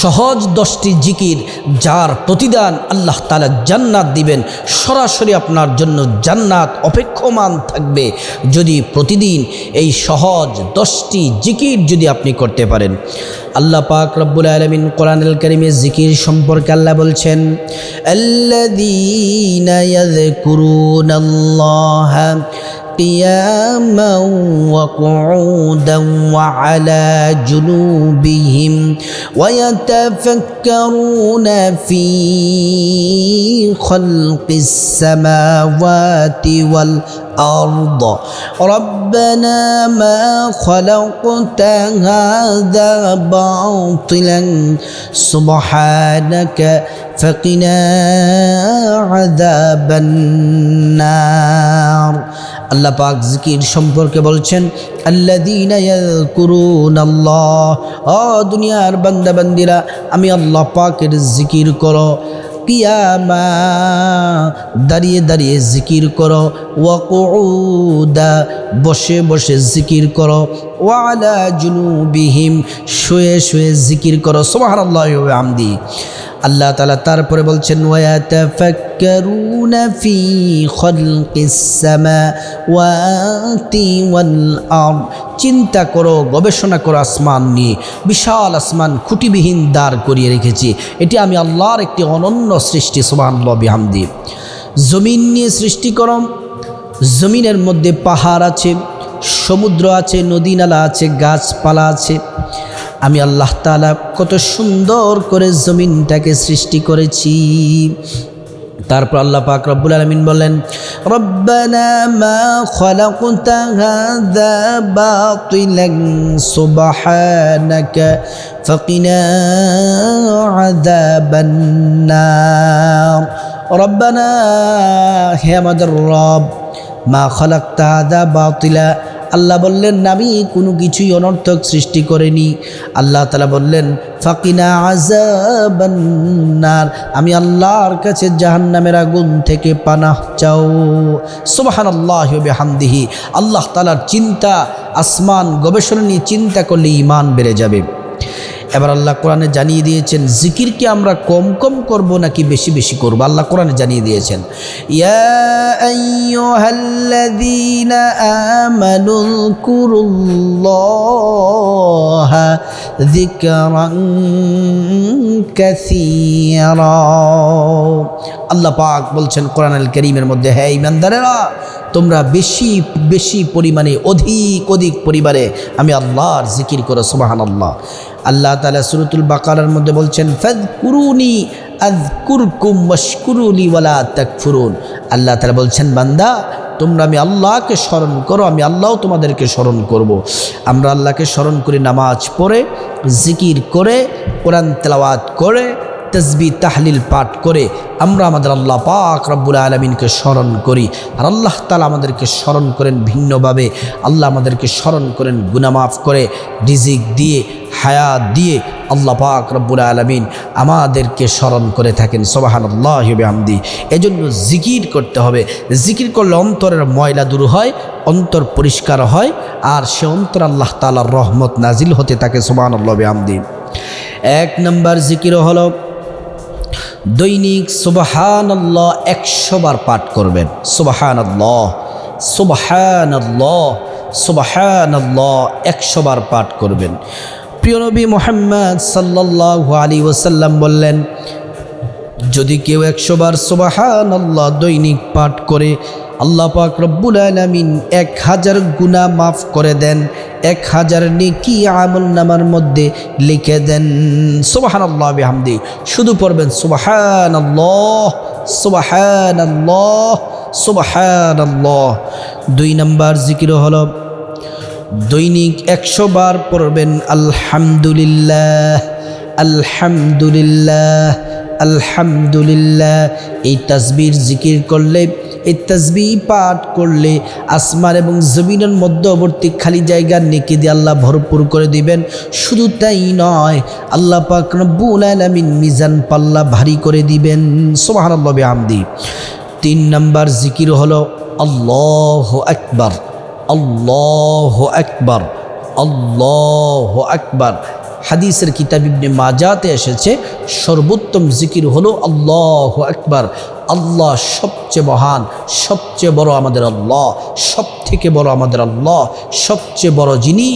সহজ দশটি জিকির যার প্রতিদান আল্লাহ তালা জান্নাত দিবেন। সরাসরি আপনার জন্য জান্নাত অপেক্ষমান থাকবে যদি প্রতিদিন এই সহজ দশটি জিকির যদি আপনি করতে পারেন। আল্লাহ পাক রব্বুল আলমিন কোরআনুল করিমের জিকির সম্পর্কে আল্লাহ বলছেন ইয়াযকুরুনাল্লাহা قياما وقعودا وعلى جنوبهم ويتفكرون في خلق السماوات والأرض. ربنا ما خلقت هذا باطلا سبحانك فقنا عذاب النار আল্লাহ পাক জিকির সম্পর্কে বলছেন আল্লাযীনা ইয়াযকুরুন আল্লাহ ও দুনিয়ার বান্দা বান্দিরা আমি আল্লাহ পাকের জিকির করো কিয়ামা। দাঁড়িয়ে দাঁড়িয়ে জিকির করো। ওয়াকুদা বসে বসে জিকির করো। ওয়ালা জুনুবিহিম, শুয়ে শুয়ে জিকির করো। সোমাহার আল্লাহ আমদি আল্লাহ তালা তারপরে বলছেন চিন্তা করো, গবেষণা করো আসমান নিয়ে। বিশাল আসমান খুঁটিবিহীন দাঁড় করিয়ে রেখেছি। এটি আমি আল্লাহর একটি অনন্য সৃষ্টি, সুবহানাল্লাহ বিহামদি। জমিন নিয়ে সৃষ্টি করো। জমিনের মধ্যে পাহাড় আছে, সমুদ্র আছে, নদী নালা আছে, গাছপালা আছে। আমি আল্লাহ তালা কত সুন্দর করে জমিনটাকে সৃষ্টি করেছি। তারপর আল্লাহ পাক রব্বুল আলমিন বলেন রব্বানা মা রব্বানা, হে আমাদের রব, মা খালাকতা হাযা বাতিলা আল্লাহ বললেন নামি কোনো কিছুই অনর্থক সৃষ্টি করেনি। আল্লাহ তালা বললেন, ফাকিনা আজাবান্নার আমি আল্লাহর কাছে জাহান্নামের আগুন থেকে পানাহ চাও। সোবাহান আল্লাহ হামদিহি আল্লাহ তালার চিন্তা, আসমান গবেষণা নিয়ে চিন্তা করলে ইমান বেড়ে যাবে। এবার আল্লাহ কোরআনে জানিয়ে দিয়েছেন জিকিরকে আমরা কম কম করব নাকি বেশি বেশি করব? আল্লাহ কোরআনে জানিয়ে দিয়েছেন, ইয়া আল্লাহ পাক বলছেন কোরআনুল কারীমের মধ্যে, হে ঈমানদারেরা তোমরা বেশি বেশি পরিমাণে অধিক অধিক পরিবারে আমি আল্লাহর জিকির করো, সুবহানাল্লাহ। আল্লাহ আল্লাহ তালা সুরতুল বাকারার মধ্যে বলছেন ফেদ কুরুনি আজকুরকুম মশকুরুলি ওয়ালা তাকফুরুন। আল্লাহ তালা বলছেন, বান্দা তোমরা আমি আল্লাহকে স্মরণ করো, আমি আল্লাহ তোমাদেরকে স্মরণ করব। আমরা আল্লাহকে স্মরণ করি নামাজ পড়ে, জিকির করে, কোরআন তেলাওয়াত করে তসবি, তাহলিল পাঠ করে আমরা আমাদের আল্লাহ পাক রব্বুল আলমিনকে স্মরণ করি। আর আল্লাহ তালা আমাদেরকে স্মরণ করেন ভিন্নভাবে। আল্লাহ আমাদেরকে স্মরণ করেন গুনামাফ করে, রিজিক দিয়ে, হায়াত দিয়ে আল্লাহ পাক রব্বুল আলমিন আমাদেরকে স্মরণ করে থাকেন। সোবাহান আমদি এজন্য জিকির করতে হবে। জিকির করলে অন্তরের ময়লা দূর হয়, অন্তর পরিষ্কার হয়, আর সে অন্তর আল্লাহ তালার রহমত নাজিল হতে থাকে। সোবাহান আল্লাহ আমদি এক নম্বর জিকির হলো দৈনিক সুবাহান আল্লাহ একশোবার পাঠ করবেন। সুবাহান আল্লাহ সুবাহান আল্লাহ সুবাহান আল্লাহ একশোবার পাঠ করবেন। প্রিয় নবী মোহাম্মদ সাল্লাহ আলী ওসাল্লাম বললেন, যদি কেউ একশোবার সুবাহান আল্লাহ দৈনিক পাঠ করে আল্লাহ পাক রব্বুল আলমিন এক হাজার গুণা মাফ করে দেন, এক হাজার নেকি আমল নামার মধ্যে লিখে দেন। সুবাহান আল্লাহ বিহামদি। শুধু পড়বেন সুবাহান আল্লাহ সুবাহান আল্লাহ সুবাহান আল্লাহ দুই নম্বর জিকির হল, দৈনিক একশো বার পড়বেন, আলহামদুলিল্লাহ আলহামদুলিল্লাহ আলহামদুলিল্লাহ। এই তাসবির জিকির করলে এই তসবি পাঠ করলে আসমান এবং জমিনের মধ্যবর্তী খালি জায়গা নেকি দিয়ে আল্লাহ ভরপুর করে দিবেন। শুধু তাই নয়, আল্লাহ পাক রব্বুল আলামিন মিজান পাল্লা ভারী করে দিবেন। সুবহানাল্লাহ আমদি তিন নম্বর জিকির হলো আল্লাহ আকবার আল্লাহ আকবার আল্লাহ আকবার। হাদিসের কিতাব ইবনে মাজাতে এসেছে, সর্বোত্তম জিকির হলো আল্লাহ একবার আল্লাহ সবচেয়ে মহান, সবচেয়ে বড় আমাদের আল্লাহ সব থেকে বড় আমাদের আল্লাহ, সবচেয়ে বড় যিনি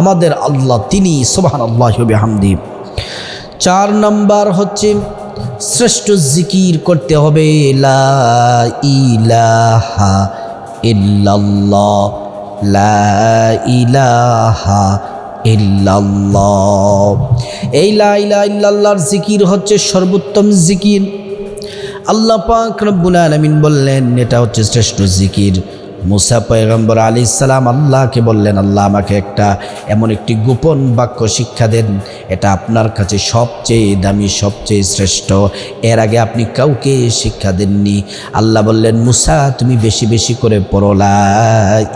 আমাদের আল্লাহ, তিনি সোবাহান আল্লাহ হামদি চার নাম্বার হচ্ছে শ্রেষ্ঠ জিকির করতে হবে, লা ইলাহা লা ইলাহা এই লা ইলাহা ইল্লাল্লাহর জিকির হচ্ছে সর্বোত্তম জিকির। আল্লাহ পাক রব্বুল আলামিন বললেন, এটা হচ্ছে শ্রেষ্ঠ জিকির। মুসা পয়গম্বর আলী সালাম আল্লাহকে বললেন, আল্লাহ আমাকে একটা এমন একটি গোপন বাক্য শিক্ষা দেন। এটা আপনার কাছে সবচেয়ে দামি, সবচেয়ে শ্রেষ্ঠ। এর আগে আপনি কাউকে শিক্ষা দেননি। আল্লাহ বললেন, মুসা, তুমি বেশি বেশি করে পড়লা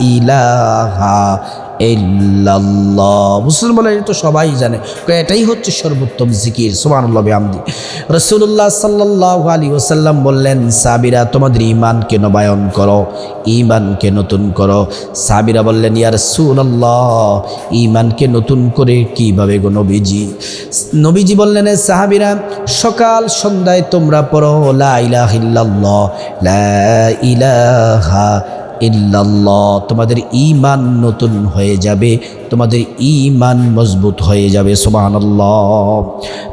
ইলাহা ইল্লাল্লাহ। মুসলমান তো সবাই জানে। এটাই হচ্ছে সর্বোত্তম জিকির, সুবহানাল্লাহ বিহামদি। রসুল্লাহ সাল্লাহ আলী ওসাল্লাম বললেন, সাবিরা, তোমাদের ইমানকে নবায়ন করো ইমানকে নতুন করো। সাবিরা বললেন ইয়ার রসুল্লাহ ইমানকে নতুন করে কীভাবে গো নবীজি? নবীজি বললেন সাহাবিরা, সকাল সন্ধ্যায় তোমরা পড়ো, লা ইলাহা ইল্লাল্লাহ, লা ইলাহা ইল্লাল্লাহ, তোমাদের ইমান নতুন হয়ে যাবে, তোমাদের ইমান মজবুত হয়ে যাবে, সুবহানাল্লাহ।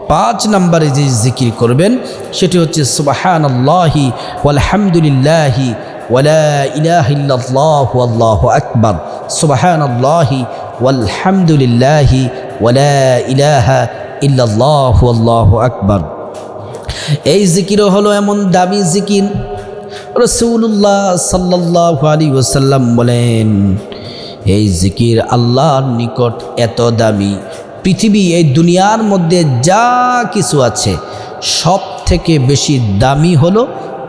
পাঁচ নম্বরে যে জিকির করবেন, সেটি হচ্ছে সুবহানাল্লাহি ওয়ালহামদুলিল্লাহি ওয়ালা ইলাহা ইল্লাল্লাহু আল্লাহু আকবার। সুবহানাল্লাহি ওয়ালহামদুলিল্লাহি ওয়ালা ইলাহা ইল্লাল্লাহু আল্লাহু আকবার। এই জিকিরও হলো এমন দামি জিকির। রসুল্লাহ সাল্লাহ আলী ওসাল্লাম বলেন, এই জিকির আল্লাহর নিকট এত দামি। পৃথিবী, এই দুনিয়ার মধ্যে যা কিছু আছে সব থেকে বেশি দামি হলো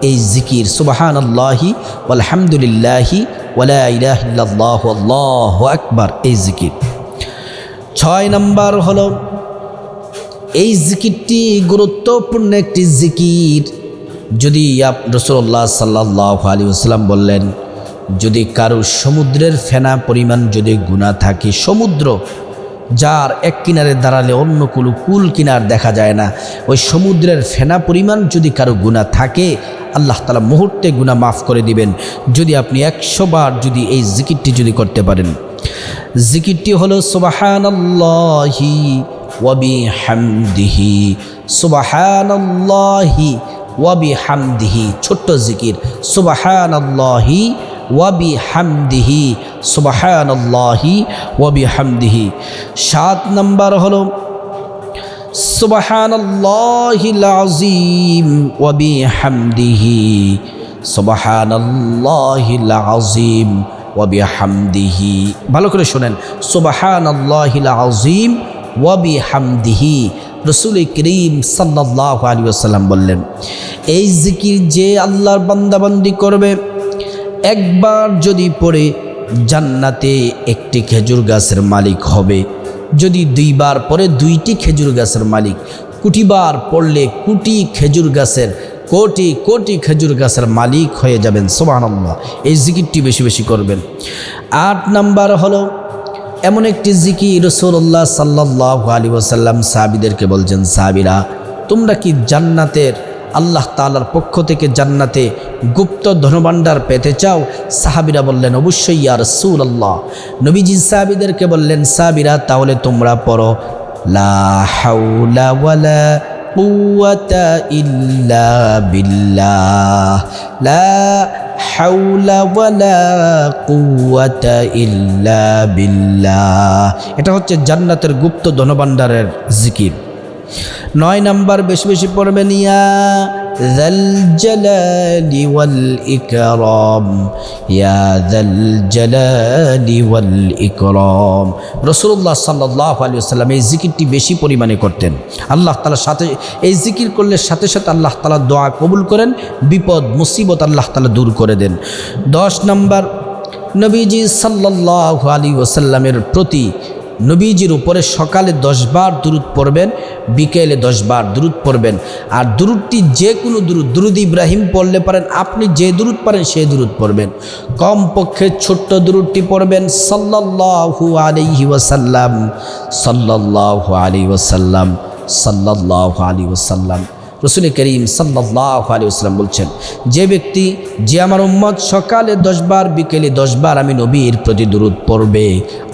এই জিকির। সুবাহান আল্লাহি আলহামদুলিল্লাহি ইলাহিল্লাহ আল্লাহ আকবার। এই জিকির। ছয় নম্বর হলো, এই জিকিরটি গুরুত্বপূর্ণ একটি জিকির। যদি আপ রসুল্লাহ সাল্লাহ আলী আসসালাম বললেন, যদি কারও সমুদ্রের ফেনা পরিমাণ যদি গুণা থাকে, সমুদ্র যার এক কিনারে দাঁড়ালে অন্য কোনো কুল কিনার দেখা যায় না, ওই সমুদ্রের ফেনা পরিমাণ যদি কারও গুণা থাকে, আল্লাহ তালা মুহূর্তে গুণা মাফ করে দিবেন। যদি আপনি একশো বার যদি এই জিকিরটি যদি করতে পারেন। জিকিরটি হলো সুবাহানাল্লাহি ওয়াবি হামদিহি সুবাহানাল্লাহি ওয়াবি হামদিহি ছোট্ট জিকির, সুবাহানাল্লাহি ওয়াবি হামদিহি সুবাহানাল্লাহি ওয়াবি হামদিহি সাত নম্বর হলো, সুবাহানাল্লাহিল আজিম ওয়াবি হামদিহি সুবাহানাল্লাহিল আজিম ওয়াবি হামদিহি ভালো করে শোনেন, সুবাহানাল্লাহিল আজিম ওয়াবি হামদিহি রসুল করিম সাল্লাহ আলী আসাল্লাম বললেন, এই জিকির যে আল্লাহর বান্দাবান্দি করবে, একবার যদি পড়ে জান্নাতে একটি খেজুর গাছের মালিক হবে। যদি দুইবার পরে দুইটি খেজুর গাছের মালিক, কুটিবার পড়লে কুটি খেজুর গাছের, কোটি কোটি খেজুর গাছের মালিক হয়ে যাবেন। সোবাহান্লাহ এই জিকিরটি বেশি বেশি করবেন। আট নাম্বার হলো এমন একটি জিকি রসুল্লাহ সাল্লাহ আলী ওসাল্লাম সাহাবিদেরকে বলছেন, সাহাবিরা, তোমরা কি জান্নাতের আল্লাহ তালার পক্ষ থেকে জান্নাতে গুপ্ত ধনভাণ্ডার পেতে চাও? সাহাবিরা বললেন, অবশ্যই আর রসুল আল্লাহ নবীজি সাহাবিদেরকে বললেন, সাহাবিরা, তাহলে তোমরা পড়ো, লা লা হাউলা ওয়ালা কুওয়াতা ইল্লা বিল্লাহ। এটা হচ্ছে জান্নাতের গুপ্ত ধনভাণ্ডারের জিকির। নয় নাম্বার বেশি বেশি পড়বেন ইয়া ওয়াল ইকরাম ইয়া যাল জালালি ওয়াল ইকরাম রসুল্লাহ সাল্লাহ আলী সাল্লাম এই জিকিরটি বেশি পরিমাণে করতেন। আল্লাহ তালার সাথে এই জিকির করলে সাথে সাথে আল্লাহ তালা দোয়া কবুল করেন, বিপদ, মুসিবত আল্লাহ তালা দূর করে দেন। দশ নম্বর, নবীজি সাল্লাহ আলী ওসাল্লামের প্রতি নবীজির উপরে সকালে দশবার দূরত পড়বেন, বিকেলে দশবার দূরত পড়বেন। আর দূরটি যে কোনো দূরত দুরুদ ইব্রাহিম পড়লে পারেন, আপনি যে দূরত পারেন সে দূরত পড়বেন। কমপক্ষে ছোট্ট দূরটি পড়বেন, সাল্লাল্লাহু আলাইহি ওয়াসাল্লাম, সাল্লাল্লাহু আলাইহি ওয়াসাল্লাম, সাল্লাল্লাহু আলাইহি ওয়াসাল্লাম। রসুল করিম সাল্লাহ আলী আসলাম বলছেন, যে ব্যক্তি, যে আমার উম্মত সকালে দশবার, বিকেলে দশবার আমি নবীর প্রতি দূরত পড়বে।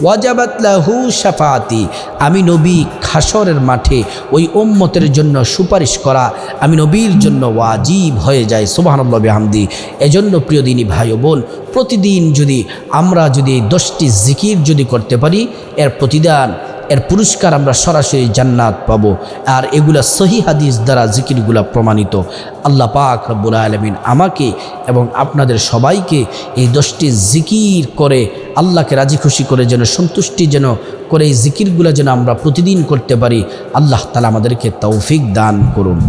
ওয়াজাবাতলাহু সাফাতি আমি নবী খাসরের মাঠে ওই উম্মতের জন্য সুপারিশ করা, আমি নবীর জন্য ওয়াজিব হয়ে যায়। সুবাহান্নবী হামদি এজন্য প্রিয় দিনী ভাই বোন, প্রতিদিন যদি আমরা যদি দশটি জিকির যদি করতে পারি, এর প্রতিদান এর পুরস্কার আমরা সরাসরি জান্নাত পাব। আর এগুলা সহি হাদিস দ্বারা জিকিরগুলা প্রমাণিত। আল্লাহ পাক রব্বুল আলমিন আমাকে এবং আপনাদের সবাইকে এই দশটি জিকির করে আল্লাহকে রাজি খুশি করে যেন, সন্তুষ্টি যেন করে এই জিকিরগুলো যেন আমরা প্রতিদিন করতে পারি। আল্লাহ তালা আমাদেরকে তৌফিক দান করুন।